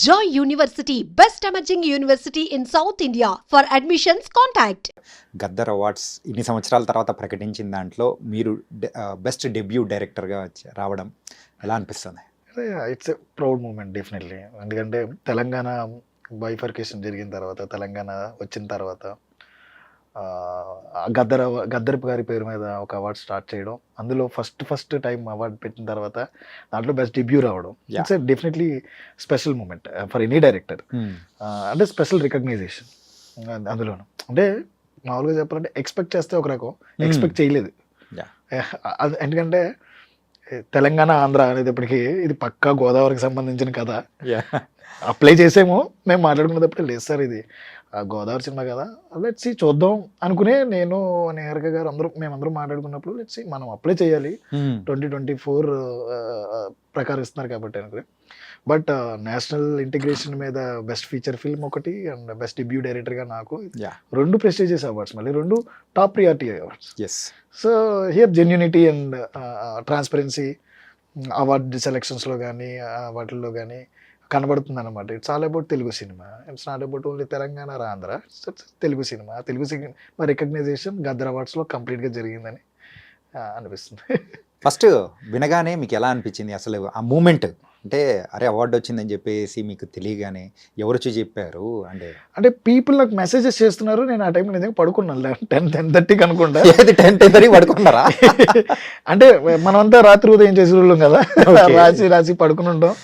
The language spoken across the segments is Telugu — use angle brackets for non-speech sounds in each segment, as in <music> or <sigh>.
Joy University, best emerging university in South India. For admissions, contact Gaddar awards ఇన్ని సంవత్సరాల తర్వాత ప్రకటించిన దాంట్లో మీరు బెస్ట్ డెబ్యూ డైరెక్టర్గా రావడం ఎలా అనిపిస్తుంది it's a proud moment definitely ఎందుకంటే తెలంగాణ బైఫర్కేషన్ జరిగిన తర్వాత తెలంగాణ వచ్చిన తర్వాత గద్దర్ అవ- గద్దర్ గారి పేరు మీద ఒక అవార్డ్ స్టార్ట్ చేయడం. అందులో ఫస్ట్ ఫస్ట్ టైం అవార్డు పెట్టిన తర్వాత దాంట్లో బెస్ట్ డెబ్యూ రావడం. It's definitely special moment for any director అంటే స్పెషల్ రికగ్నైజేషన్ అందులోను. అంటే మామూలుగా చెప్పాలంటే ఎక్స్పెక్ట్ చేస్తే ఒక రకం ఎక్స్పెక్ట్ చేయలేదు. Yeah. Eh, అది ఎందుకంటే తెలంగాణ ఆంధ్ర అనేటప్పటికీ ఇది పక్కా గోదావరికి సంబంధించిన కథ. అప్లై చేసేమో మేము మాట్లాడుకునేటప్పుడు లేదు సార్ ఇది. గోదావరి సినిమా కదా. లెట్స్ చూద్దాం అనుకునే నేను నేహరిక గారు అందరూ మేమందరం మాట్లాడుకున్నప్పుడు లెట్స్ మనం అప్లై చేయాలి. ట్వంటీ ట్వంటీ ఫోర్ ప్రకారం ఇస్తున్నారు కాబట్టి అనుకుని. బట్ నేషనల్ ఇంటిగ్రేషన్ మీద బెస్ట్ ఫీచర్ ఫిల్మ్ ఒకటి అండ్ బెస్ట్ డెబ్యూ డైరెక్టర్గా నాకు. రెండు ప్రెస్టీజియస్ అవార్డ్స్ మళ్ళీ రెండు top priority awards yes so here genuinity and transparency award సెలెక్షన్స్లో కానీ వాటిల్లో కానీ కనబడుతుంది అనమాట it's all about Telugu cinema. It's not about only Telangana Andhra. It's Telugu cinema. Telugu cinema recognition Gaddar అవార్డ్స్లో కంప్లీట్గా జరిగిందని అనిపిస్తుంది. ఫస్ట్ వినగానే మీకు ఎలా అనిపించింది అసలు ఆ మూమెంట్ అంటే అరే అవార్డు వచ్చిందని చెప్పేసి మీకు తెలియగానే ఎవరు వచ్చి చెప్పారు? అంటే అంటే పీపుల్ నాకు మెసేజెస్ చేస్తున్నారు. నేను ఆ టైంలో నిజంగా పడుకున్నాను టెన్ టెన్ థర్టీకి అనుకుంటా. టెన్ టెన్ థర్టీ పడుకున్నారా? <laughs> అంటే మనమంతా రాత్రి ఉదయం చేసే వాళ్ళం కదా. రాసి రాసి పడుకుని ఉంటాం.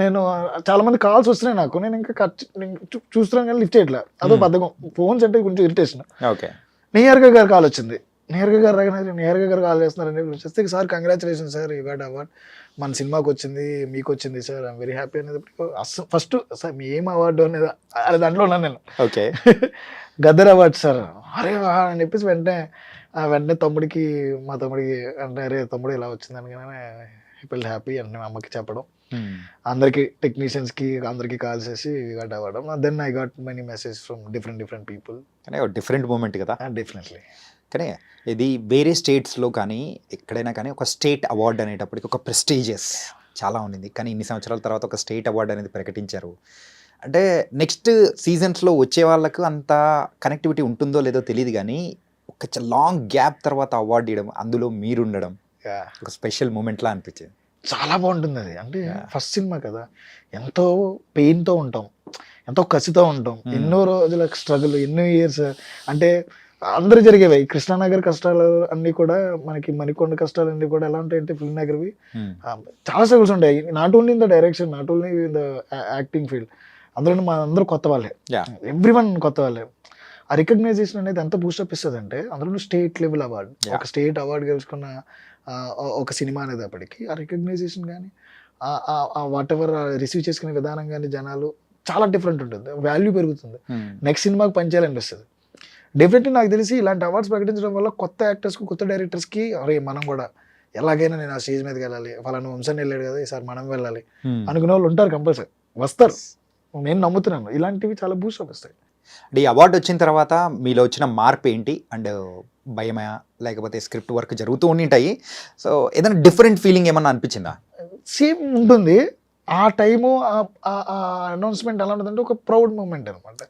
నేను చాలా మంది కాల్స్ వస్తున్నాయి నాకు. నేను ఇంకా కట్ చూస్తున్నాను కానీ లిఫ్ట్ చేయట్లే. అదో Hmm. బద్ధకం ఫోన్స్ అంటే కొంచెం ఇరిటేషన్ ఓకే నిహారిక గారు కాల్ వచ్చింది. నిహారిక గారు రాగానే నిహారిక గారు కాల్ చేస్తున్నారని వచ్చేస్తే సార్ కంగ్రాచులేషన్ సార్ ఈ గాట్ అవార్డ్ మన సినిమాకి వచ్చింది మీకు వచ్చింది సార్ ఐమ్ వెరీ హ్యాపీ అనేది అసలు ఫస్ట్ సార్ మీ ఏం అవార్డు అనేది అది దాంట్లో ఉన్నాను నేను. ఓకే గద్దర్ అవార్డ్ సార్ అరే అని చెప్పేసి వెంటనే వెంటనే తమ్ముడికి మా తమ్ముడికి అంటే అరే తమ్ముడు ఇలా వచ్చింది అనగానే పీపుల్ హ్యాపీ అని అమ్మకి చెప్పడం. అందరికి టెక్నీషియన్స్కి అందరికి కాల్ చేసి గట్ అవ్వడం. Then I got many message from different different people కానీ డిఫరెంట్ మూమెంట్ కదా? డెఫినెట్లీ కానీ ఇది వేరే స్టేట్స్లో కానీ ఎక్కడైనా కానీ ఒక స్టేట్ అవార్డు అనేటప్పటికి ఒక ప్రెస్టీజియస్ చాలా ఉంది కానీ ఇన్ని సంవత్సరాల తర్వాత ఒక స్టేట్ అవార్డు అనేది ప్రకటించారు. అంటే నెక్స్ట్ సీజన్స్లో వచ్చే వాళ్ళకు అంత కనెక్టివిటీ ఉంటుందో లేదో తెలియదు కానీ ఒక లాంగ్ గ్యాప్ తర్వాత అవార్డు ఇవ్వడం అందులో మీరు ఉండడం ఒక స్పెషల్ మూమెంట్లా అనిపించింది. చాలా బాగుంటుంది అది అంటే. ఫస్ట్ సినిమా కదా. ఎంతో పెయిన్తో ఉంటాం. ఎంతో కసితో ఉంటాం. ఎన్నో రోజుల స్ట్రగుల్ ఎన్నో ఇయర్స్ అంటే అందరూ జరిగేవి. కృష్ణానగర్ కష్టాలు అన్నీ కూడా మనకి మణికొండ కష్టాలు అన్నీ కూడా ఎలా ఉంటాయంటే ఫిల్మ్ నగర్వి చాలా స్ట్రగుల్స్ ఉంటాయి. Not only in the direction not only in the acting field అందులో మా అందరూ కొత్త వాళ్ళే. ఎవ్రీ వన్ కొత్త వాళ్ళే. ఆ రికగ్నైజేషన్ అనేది ఎంత బూస్టప్ ఇస్తుంది అంటే అందులో స్టేట్ లెవెల్ అవార్డు. ఒక స్టేట్ అవార్డు గెలుచుకున్న ఒక సినిమా అనేటప్పటికి ఆ రికగ్నైజేషన్ కానీ వాట్ ఎవర్ రిసీవ్ చేసుకునే విధానం కానీ జనాలు చాలా డిఫరెంట్ ఉంటుంది. వాల్యూ పెరుగుతుంది. నెక్స్ట్ సినిమాకి పనిచేయాలనిపిస్తుంది డెఫినెట్లీ నాకు తెలిసి ఇలాంటి అవార్డ్స్ ప్రకటించడం వల్ల కొత్త యాక్టర్స్కి కొత్త డైరెక్టర్స్కి అరే మనం కూడా ఎలాగైనా నేను ఆ స్టేజ్ మీదకి వెళ్ళాలి ఫలానా వంశాన్ని వెళ్ళాడు కదా ఈసారి మనం వెళ్ళాలి అనుకునే వాళ్ళు ఉంటారు కంపల్సరీ వస్తారు. నేను నమ్ముతున్నాను. ఇలాంటివి చాలా బూస్ట్ వస్తాయి. అంటే ఈ అవార్డు వచ్చిన తర్వాత మీలో వచ్చిన మార్పు ఏంటి అండ్ భయమా? లేకపోతే స్క్రిప్ట్ వర్క్ జరుగుతూ ఉంటాయి సో ఏదైనా డిఫరెంట్ ఫీలింగ్ ఏమన్నా అనిపించిందా? సేమ్ ఉంటుంది. ఆ టైము అనౌన్స్మెంట్ ఎలా ఉంటుందంటే ఒక ప్రౌడ్ మూమెంట్ అనమాట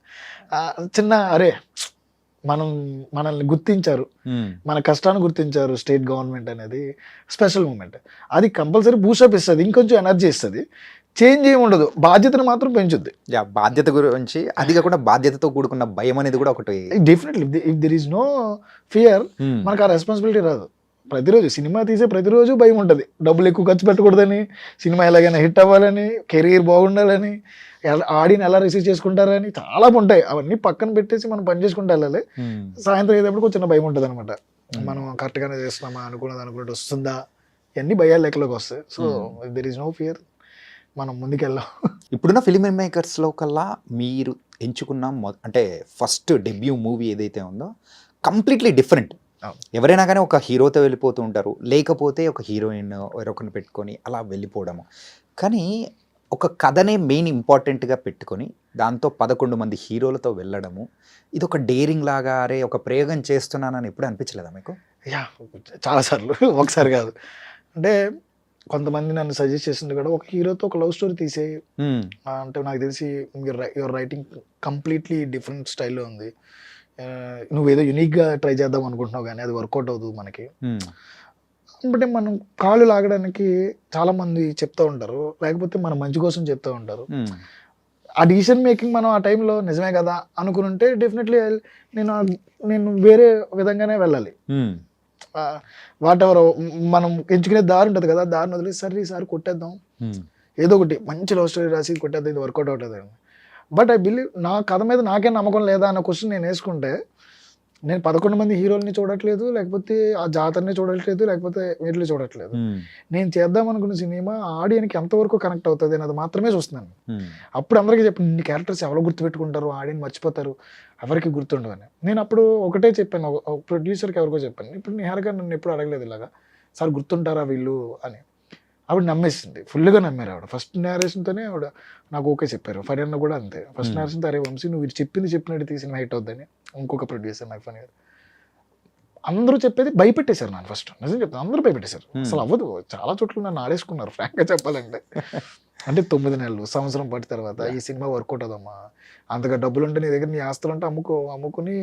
చిన్న అరే మనం మనల్ని గుర్తించారు. మన కష్టాన్ని గుర్తించారు స్టేట్ గవర్నమెంట్ అనేది. Special moment. అది కంపల్సరీ బూస్టప్ ఇస్తుంది. ఇంకొంచెం ఎనర్జీ ఇస్తుంది. చేంజ్ ఏమి ఉండదు. బాధ్యతను మాత్రం పెంచుద్ది. బాధ్యత గురించి అది కాకుండా బాధ్యతతో కూడుకున్న భయం అనేది కూడా ఒకటి. Definitely if there is no fear. మనకు ఆ రెస్పాన్సిబిలిటీ రాదు. ప్రతిరోజు సినిమా తీసే ప్రతిరోజు భయం ఉంటుంది. డబ్బులు ఎక్కువ ఖర్చు పెట్టకూడదని సినిమా ఎలాగైనా హిట్ అవ్వాలని కెరీర్ బాగుండాలని ఎలా ఆడిని ఎలా రిసీవ్ చేసుకుంటారని చాలా ఉంటాయి. అవన్నీ పక్కన పెట్టేసి మనం పని చేసుకుంటూ వెళ్ళాలి. Hmm. సాయంత్రం అయ్యేటప్పుడు కొంచెం భయం ఉంటుంది అనమాట Hmm. మనం కరెక్ట్గానే చేస్తున్నామా అనుకున్నది అనుకున్నట్టు వస్తుందా? ఇవన్నీ భయాలు లెక్కలోకి వస్తాయి. So. There is no fear మనం ముందుకెళ్ళాం ఇప్పుడున్న ఫిలిం మేకర్స్లో కల్లా మీరు ఎంచుకున్న మొ అంటే ఫస్ట్ డెబ్యూ మూవీ ఏదైతే ఉందో కంప్లీట్లీ డిఫరెంట్. ఎవరైనా కానీ ఒక హీరోతో వెళ్ళిపోతూ ఉంటారు. లేకపోతే ఒక హీరోయిన్ ఎవరొకరిని పెట్టుకొని అలా వెళ్ళిపోవడము. కానీ ఒక కథనే మెయిన్ ఇంపార్టెంట్గా పెట్టుకొని దాంతో పదకొండు మంది హీరోలతో వెళ్ళడము. ఇది ఒక డేరింగ్ లాగా అరే ఒక ప్రయోగం చేస్తున్నానని ఎప్పుడు అనిపించలేదా మీకు? యా చాలాసార్లు <laughs> ఒకసారి కాదు. అంటే కొంతమంది నన్ను సజెస్ట్ చేసింది కూడా ఒక హీరోతో ఒక లవ్ స్టోరీ తీసే ఉమ్, అంటే నాకు తెలిసి యువర్ రైటింగ్ కంప్లీట్లీ డిఫరెంట్ స్టైల్లో ఉంది. ఆ, నువ్వేదో యునిక్గా ట్రై చేద్దాం అనుకుంటున్నావు కానీ అది వర్కౌట్ అవుతుంది మనకి. ఉమ్, అంటే మనం కాళ్ళు లాగడానికి చాలా మంది చెప్తూ ఉంటారు లేకపోతే మన మంచి కోసం చెప్తూ ఉంటారు. ఉమ్, ఆ డిసిషన్ మేకింగ్ మనం ఆ టైంలో నిజమే కదా అనుకుని ఉంటే డెఫినెట్లీ నేను నేను వేరే విధంగానే వెళ్ళాలి. వాట్ ఎవర్ మనం ఎంచుకునే దారి ఉంటుంది కదా దారిని వదిలేసి సరే ఈసారి కొట్టేద్దాం. ఏదో ఒకటి మంచి లవ్ స్టోరీ రాసి కొట్టేద్దాం ఇది వర్కౌట్ అవుతుంది బట్ ఐ బిలీవ్ నా కథ మీద నాకే నమ్మకం లేదా అన్న క్వశ్చన్ నేను వేసుకుంటే నేను పదకొండు మంది హీరోల్ని చూడట్లేదు లేకపోతే ఆ జాతరని చూడట్లేదు లేకపోతే వీటిని చూడట్లేదు. నేను చేద్దాం అనుకున్న సినిమా ఆడియన్కి ఎంతవరకు కనెక్ట్ అవుతుంది అన్నది మాత్రమే చూస్తున్నాను. అప్పుడు అందరికీ చెప్పి ఇన్ని క్యారెక్టర్స్ ఎవరు గుర్తుపెట్టుకుంటారు? ఆడియన్ మర్చిపోతారు. ఎవరికి గుర్తుండవు అని. నేను అప్పుడు ఒకటే చెప్పాను ప్రొడ్యూసర్కి ఎవరికో చెప్పాను. ఇప్పుడు నిహారిక నన్ను ఎప్పుడు అడగలేదు ఇలాగా. సార్ గుర్తుంటారా వీళ్ళు? అని. ఆవిడ నమ్మేసింది. ఫుల్గా నమ్మారు ఆవిడ. ఫస్ట్ నేరేషన్తోనే ఆవిడ నాకు ఓకే చెప్పారు. ఫని అన్న కూడా అంతే. First Hmm. నేరేషన్ అరే వంశీ నువ్వు చెప్పింది చెప్పినట్టు తీసిన హైట్ అవుద్దని ఇంకొక ప్రొడ్యూసర్ నాకు ఫని అందరూ చెప్పేది భయపెట్టేశారు నన్ను ఫస్ట్ నిజం చెప్తాను అందరూ భయపెట్టేశారు. Hmm. అసలు అవ్వదు. చాలా చోట్ల నన్ను ఆడేసుకున్నారు ఫ్రాంక్గా చెప్పాలంటే. <laughs> అంటే తొమ్మిది నెలలు సంవత్సరం పట్టిన తర్వాత ఈ సినిమా వర్కౌట్ అవుదమ్మా. అంతగా డబ్బులు ఉంటే నీ దగ్గర నీ ఆస్తులు ఉంటే అమ్ముకో అమ్ముకుని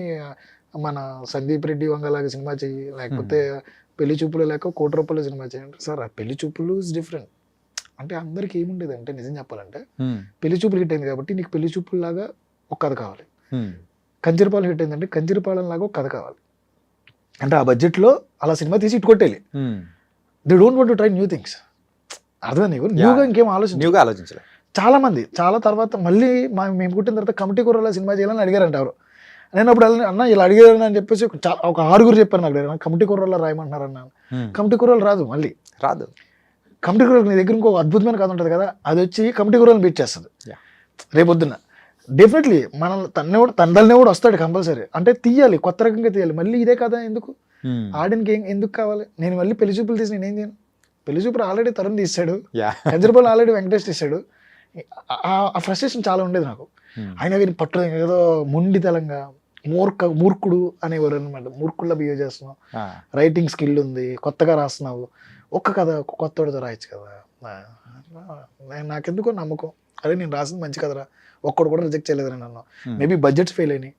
మన సందీప్ రెడ్డి వంగలాగా సినిమా చెయ్యి లేకపోతే పెళ్ళి చూపులు లేక కోటి రూపాయల సినిమా చేయండి సార్ ఆ పెళ్ళి చూపులు ఇస్ డిఫరెంట్ అంటే అందరికి ఏముండేది అంటే నిజం చెప్పాలంటే ఉమ్, పెళ్ళి చూపులు హిట్ అయింది కాబట్టి నీకు పెళ్ళి చూపులు లాగా ఒక కథ కావాలి. ఉమ్, కంజరిపాలెం హిట్ అయిందంటే కంజరిపాలెం లాగా ఒక కథ కావాలి. అంటే ఆ బడ్జెట్లో అలా సినిమా తీసి ఇటు కొట్టేయాలి. They don't want to try new things అర్థం నీకు? న్యూగా ఇంకేం ఆలోచించు? న్యూగా ఆలోచించలే. చాలా మంది చాలా తర్వాత మళ్ళీ మేము పుట్టిన తర్వాత కమిటీ కూరలో సినిమా చేయాలని అడిగారంట ఎవరు? నేను అప్పుడు అన్న ఇలా అడిగారు అని చెప్పేసి ఒక ఆరుగురు చెప్పారు నాకు "నాకు కమిటీ కూరలో రాయమంటున్నారు అన్న. కమిటీ కూరలు రాదు మళ్ళీ. రాదు. కమిటీ కూరలు నీ దగ్గర ఇంకో అద్భుతమైన కథ ఉంటుంది కదా అది వచ్చి కమిటీ కూరలను బీట్ చేస్తుంది. రేపొద్దున. డెఫినెట్లీ మన తన్నే కూడా తండ్రినే కూడా వస్తాడు కంపల్సరీ. అంటే తీయాలి కొత్త రకంగా తీయాలి. మళ్ళీ ఇదే కదా ఎందుకు? ఉమ్, ఆడియన్కి ఏం ఎందుకు కావాలి? నేను మళ్ళీ పెళ్ళి చూపులు తీసి నేను ఏం చేయను? పెళ్ళి చూపులు ఆల్రెడీ తరుణ్ తీసాడు యా. హైదరాబాద్ ఆల్రెడీ వెంకటేష్ తీసాడు ఆ- ఫ్రస్ట్రేషన్ చాలా ఉండేది నాకు. ఆయన వీరిని పట్టు ఏదో మొండితనంగా మూర్ఖ మూర్ఖుడు అనేవారు అనమాట మూర్ఖుల్లా బిహేవ్ చేస్తున్నావు. రైటింగ్ స్కిల్ ఉంది కొత్తగా రాస్తున్నావు. ఒక్క కథ ఒక కొత్తోడితో రాయొచ్చు కదా. నాకెందుకో నమ్మకం. అరే నేను రాసింది మంచి కదరా ఒక్కడు కూడా రిజెక్ట్ చేయలేదని నన్ను. మేబీ బడ్జెట్స్ ఫెయిల్ అయినాయి.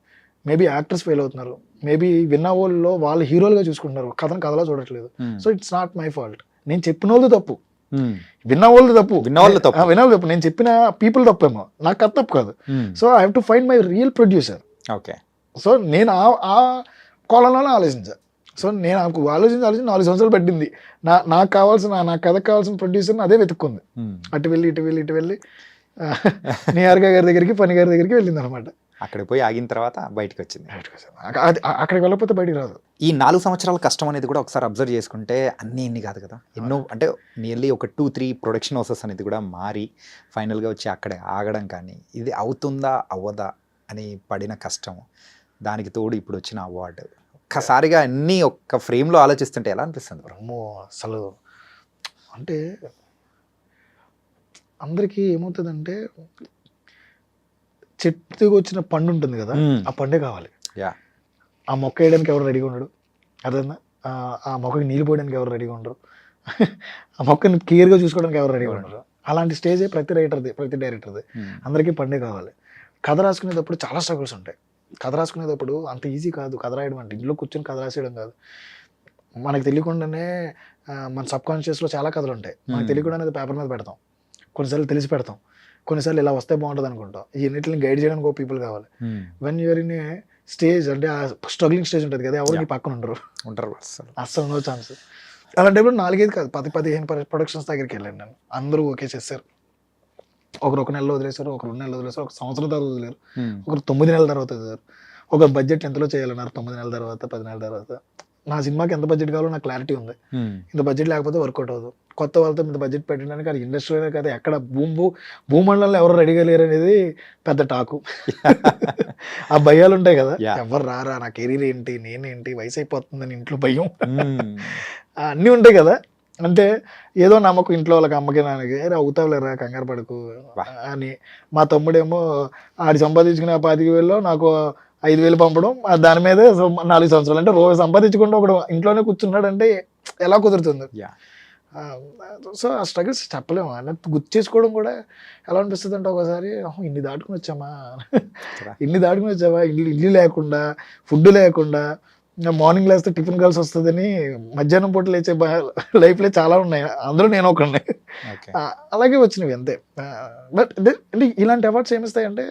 మేబీ యాక్టర్స్ ఫెయిల్ అవుతున్నారు. మేబీ విన్న వాళ్ళలో వాళ్ళు హీరోలుగా చూసుకుంటున్నారు. కథను కథలా చూడట్లేదు. So it's not my fault నేను చెప్పిన వాళ్ళు తప్పు. విన్న వాళ్ళు తప్పు. విన్నవాళ్ళు తప్పు. ఆ, విన్నవాళ్ళు తప్పు. నేను చెప్పిన పీపుల్ తప్పేమో. నాకు కథ తప్పు కాదు. So I have to find my real producer okay so నేను ఆ ఆ కోణంలోనే ఆలోచించా. సో నేను నాకు ఆలోచించి ఆలోచించి నాలుగు సంవత్సరాలు పట్టింది. నా నాకు కావాల్సిన నా కథకు కావాల్సిన ప్రొడ్యూసర్ని అదే వెతుక్కుంది. అటు వెళ్ళి ఇటు వెళ్ళి ఇటు వెళ్ళి నిహారిక గారి దగ్గరికి పని గారి దగ్గరికి వెళ్ళింది అనమాట అక్కడికి పోయి ఆగిన తర్వాత బయటకు వచ్చింది. అక్కడికి వెళ్ళకపోతే బయటికి రాదు. ఈ నాలుగు సంవత్సరాల కష్టం అనేది కూడా ఒకసారి అబ్జర్వ్ చేసుకుంటే అన్ని ఇన్ని కాదు కదా. ఎన్నో అంటే నియర్లీ ఒక టూ త్రీ ప్రొడక్షన్ హౌసెస్ అనేది కూడా మారి ఫైనల్గా వచ్చి అక్కడే ఆగడం కానీ ఇది అవుతుందా అవ్వదా అని పడిన కష్టం దానికి తోడు ఇప్పుడు వచ్చిన అవార్డు. ఒక్కసారిగా అన్నీ ఒక్క ఫ్రేమ్లో ఆలోచిస్తుంటే ఎలా అనిపిస్తుంది అమ్మో అసలు అంటే అందరికీ ఏమవుతుందంటే చెట్టుకు వచ్చిన పండు ఉంటుంది కదా. ఆ పండే కావాలి. యా. ఆ మొక్క వేయడానికి ఎవరు రెడీగా ఉండడు. అర్థందా ఆ మొక్కకి నీళ్ళు పోయడానికి ఎవరు రెడీగా ఉండరు. ఆ మొక్కని కేర్గా చూసుకోవడానికి ఎవరు రెడీగా ఉండరు. అలాంటి స్టేజే ప్రతి రైటర్ది ప్రతి డైరెక్టర్ది. అందరికీ పండే కావాలి. కథ రాసుకునేటప్పుడు చాలా స్ట్రగుల్స్ ఉంటాయి. కథ రాసుకునేటప్పుడు అంత ఈజీ కాదు కథ రాయడం అంటే. ఇంట్లో కూర్చొని కథ రాసేయడం కాదు. మనకు తెలియకుండానే మన సబ్ కాన్షియస్లో చాలా కథలు ఉంటాయి మనకు. తెలియకుండానే పేపర్ మీద పెడతాం. కొన్నిసార్లు తెలిసి పెడతాం. కొన్నిసార్లు ఇలా వస్తే బాగుంటుంది అనుకుంటాం. ఈ గైడ్ చేయడానికి ఒక పీపుల్ కావాలి. వెన్ యూఆర్ ఇన్ స్టేజ్ అంటే ఆ స్ట్రగ్లింగ్ స్టేజ్ ఉంటుంది కదా ఎవరు నీ. పక్కన ఉండరు. ఉంటారు అసలు అస్సలు. No chance. అలాంటప్పుడు నాలుగైదు కాదు పది పదిహేను ప్రొడక్షన్స్ దగ్గరికి వెళ్ళాను నేను అందరూ ఓకే చేశారు. ఒకరు ఒక నెలలో వదిలేశారు ఒకరు రెండు నెలలు వదిలేశారు ఒక సంవత్సరం తర్వాత వదిలేరు ఒకరు తొమ్మిది నెలల తర్వాత వదిలేరు. ఒక బడ్జెట్ ఎంతలో చేయాలన్నారు తొమ్మిది నెలల తర్వాత పది నెలల తర్వాత? నా సినిమాకి ఎంత బడ్జెట్ కావాలో నాకు క్లారిటీ ఉంది. ఇంత బడ్జెట్ లేకపోతే వర్కౌట్ అవ్వదు. కొత్త వాళ్ళతో ఇంత బడ్జెట్ పెట్టడానికి అది ఇండస్ట్రీలో కదా ఎక్కడ భూమి భూ భూమండలంలో ఎవరు రెడీగా లేరు అనేది పెద్ద టాకు <laughs> ఆ భయాలు ఉంటాయి కదా. ఎవరు రారా నా కెరీర్ ఏంటి నేనేంటి వయసు అయిపోతుందని ఇంట్లో భయం. <laughs> అన్నీ ఉంటాయి కదా. అంటే ఏదో నమ్మకం ఇంట్లో వాళ్ళకి అమ్మకి నాన్నకి "ఏరే, అవుతావులేరా కంగారు పడకు. అని మా తమ్ముడేమో ఆడి సంపాదించుకునే ఆ పాతిక వేలలో నాకు ఐదు వేలు పంపడం దాని మీదే నాలుగు సంవత్సరాలు అంటే రోజు సంపాదించుకుంటూ ఒకడు ఇంట్లోనే కూర్చున్నాడు అంటే ఎలా కుదురుతుంది. సో ఆ స్ట్రగుల్స్ చెప్పలేము అలా గుర్తు చేసుకోవడం కూడా ఎలా అనిపిస్తుంది అంటే ఒకసారి "అహో, ఇన్ని దాటుకుని వచ్చామా. ఇన్ని దాటుకుని వచ్చామా ఇల్లు ఇల్లు లేకుండా ఫుడ్ లేకుండా మార్నింగ్ లేస్తే టిఫిన్ కలిసి వస్తుందని మధ్యాహ్నం పూట లేచే లైఫ్లో చాలా ఉన్నాయి. అందులో నేను ఒకడిని అలాగే వచ్చినవి అంతే. బట్ అంటే ఇలాంటి అవార్డ్స్ ఏమిస్తాయంటే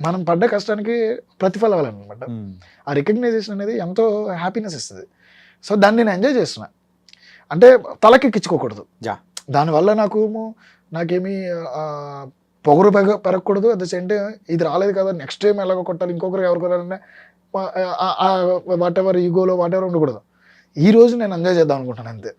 మనం పడ్డ కష్టానికి ప్రతిఫలం అనమాట మ్మ్. ఆ రికగ్నైజేషన్ అనేది ఎంతో హ్యాపీనెస్ ఇస్తుంది. సో దాన్ని నేను ఎంజాయ్ చేస్తున్నా. అంటే తలకెక్కించుకోకూడదు. దానివల్ల నాకు నాకేమి పొగరు పెరగ పెరగకూడదు. అట్ ద సేమ్ టైం ఇది రాలేదు కదా నెక్స్ట్ టైం ఎలాగో కొట్టాలి ఇంకొకరు ఎవరు కొట్టాలన్నా వాట్ ఎవర్ ఈగోలో వాట్ ఎవర్ ఉండకూడదు. ఈ రోజు నేను ఎంజాయ్ చేద్దాం అనుకుంటాను అంతే.